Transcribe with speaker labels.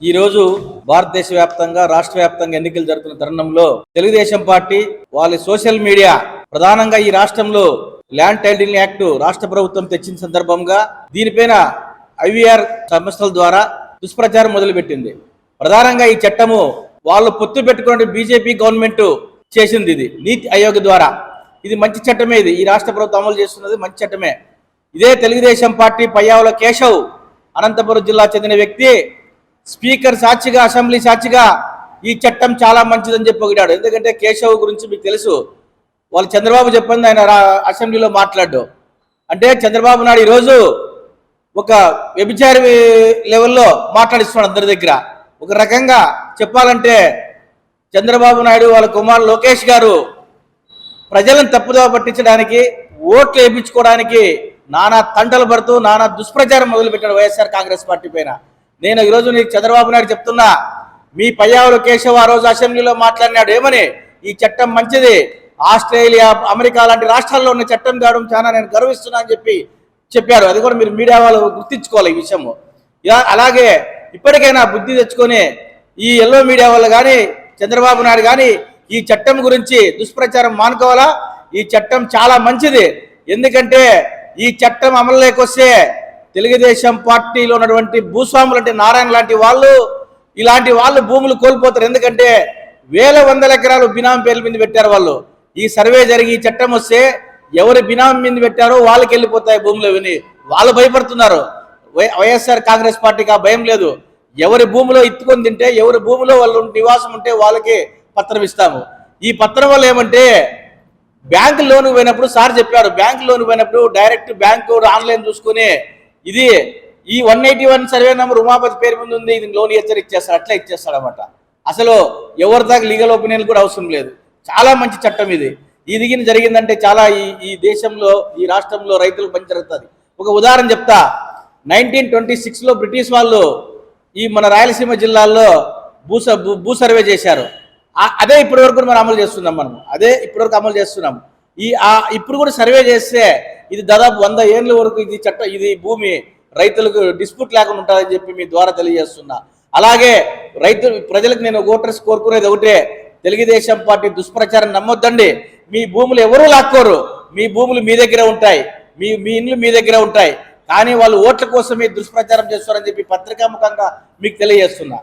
Speaker 1: ఈరోజు భారతదేశ వ్యాప్తంగా రాష్ట్ర వ్యాప్తంగా ఎన్నికలు జరుగుతున్న తరుణంలో తెలుగుదేశం పార్టీ వాళ్ళ సోషల్ మీడియా ప్రధానంగా ఈ రాష్ట్రంలో ల్యాండ్ టైటిలింగ్ యాక్ట్ రాష్ట్ర ప్రభుత్వం తెచ్చిన సందర్భంగా దీనిపైన ఐవీఆర్ సంస్థల ద్వారా దుష్ప్రచారం మొదలుపెట్టింది. ప్రధానంగా ఈ చట్టము వాళ్ళు పొత్తు పెట్టుకున్న బీజేపీ గవర్నమెంట్ చేసింది ఇది నీతి ఆయోగ్ ద్వారా. ఇది మంచి చట్టమే ఇది. ఈ రాష్ట్ర ప్రభుత్వం అమలు చేస్తున్నది మంచి చట్టమే. ఇదే తెలుగుదేశం పార్టీ పయ్యావుల కేశవ్ అనంతపురం జిల్లా చెందిన వ్యక్తి స్పీకర్ సాక్షిగా అసెంబ్లీ సాక్షిగా ఈ చట్టం చాలా మంచిదని చెప్పి ఎందుకంటే కేశవ్ గురించి మీకు తెలుసు వాళ్ళు చంద్రబాబు చెప్పింది ఆయన అసెంబ్లీలో మాట్లాడు అంటే చంద్రబాబు నాయుడు ఈరోజు ఒక వ్యభిచారి లెవెల్లో మాట్లాడిస్తున్నాడు అందరి దగ్గర. ఒక రకంగా చెప్పాలంటే చంద్రబాబు నాయుడు వాళ్ళ కుమారు లోకేష్ గారు ప్రజలను తప్పుదోవ పట్టించడానికి ఓట్లు వేయించుకోవడానికి నానా తంటలు పడుతూ నానా దుష్ప్రచారం మొదలుపెట్టాడు వైఎస్ఆర్ కాంగ్రెస్ పార్టీ పైన. నేను ఈరోజు నీకు చంద్రబాబు నాయుడు చెప్తున్నా మీ పయ్యావుల కేశవ్ ఆ రోజు అసెంబ్లీలో మాట్లాడినాడు ఏమని? ఈ చట్టం మంచిది. ఆస్ట్రేలియా అమెరికా లాంటి రాష్ట్రాల్లో ఉన్న చట్టం కావడం చాలా నేను గర్విస్తున్నా అని చెప్పి చెప్పారు. అది కూడా మీరు మీడియా వాళ్ళు గుర్తించుకోవాలి ఈ విషయము. ఇలా అలాగే ఇప్పటికైనా బుద్ధి తెచ్చుకొని ఈ ఎల్లో మీడియా వాళ్ళు కానీ చంద్రబాబు నాయుడు కానీ ఈ చట్టం గురించి దుష్ప్రచారం మానుకోవాలా? ఈ చట్టం చాలా మంచిది. ఎందుకంటే ఈ చట్టం అమలులోకి వస్తే తెలుగుదేశం పార్టీలో ఉన్నటువంటి భూస్వాములు అంటే నారాయణ లాంటి వాళ్ళు ఇలాంటి వాళ్ళు భూములు కోల్పోతారు. ఎందుకంటే వేల వందల ఎకరాలు బినామీ పేర్ల మీద పెట్టారు వాళ్ళు. ఈ సర్వే జరిగి ఈ చట్టం వస్తే ఎవరు బినామీ మీద పెట్టారో వాళ్ళకి వెళ్ళిపోతాయి భూములు విని వాళ్ళు భయపడుతున్నారు. వై- వైఎస్ఆర్ కాంగ్రెస్ పార్టీకి ఆ భయం లేదు. ఎవరి భూమిలో ఎత్తుకొని తింటే ఎవరి భూమిలో వాళ్ళు నివాసం ఉంటే వాళ్ళకి పత్రం ఇస్తాము. ఈ పత్రం వల్ల ఏమంటే బ్యాంకు లోన్ పోయినప్పుడు సార్ చెప్పారు బ్యాంకు లోన్ పోయినప్పుడు డైరెక్ట్ బ్యాంకు ఆన్లైన్ చూసుకుని ఇది ఈ one eighty one survey number Umapathi పేరు మీద ఉంది ఇది లోన్ ఇచ్చారు ఇచ్చేస్తారు అట్లా ఇచ్చేస్తాడు అనమాట అసలు ఎవరి దాకా లీగల్ ఒపీనియన్ కూడా అవసరం లేదు. చాలా మంచి చట్టం ఇది. ఇది జరిగిందంటే చాలా ఈ ఈ దేశంలో ఈ రాష్ట్రంలో రైతులకు పని జరుగుతుంది. ఒక ఉదాహరణ చెప్తా. నైన్టీన్ ట్వంటీ సిక్స్లో బ్రిటిష్ వాళ్ళు ఈ మన రాయలసీమ జిల్లాల్లో భూ స- భూ- భూ సర్వే చేశారు. అదే ఇప్పటి వరకు మనం అమలు చేస్తున్నాం మనం. అదే ఇప్పటివరకు అమలు చేస్తున్నాం. ఈ ఇప్పుడు కూడా సర్వే చేస్తే ఇది దాదాపు వంద ఏళ్ళ వరకు ఇది చట్ట ఇది భూమి రైతులకు డిస్ప్యూట్ లేకుండా ఉంటుందని చెప్పి మీ ద్వారా తెలియజేస్తున్నా. అలాగే రైతు ప్రజలకు నేను ఓటర్స్ కోరుకునేది ఒకటే తెలుగుదేశం పార్టీ దుష్ప్రచారం నమ్మొద్దండి. మీ భూములు ఎవరూ లాక్కోరు. మీ భూములు మీ దగ్గర ఉంటాయి. మీ మీ ఇండ్లు మీ దగ్గర ఉంటాయి. కానీ వాళ్ళు ఓట్ల కోసం దుష్ప్రచారం చేస్తారని చెప్పి పత్రికాముఖంగా మీకు తెలియజేస్తున్నా.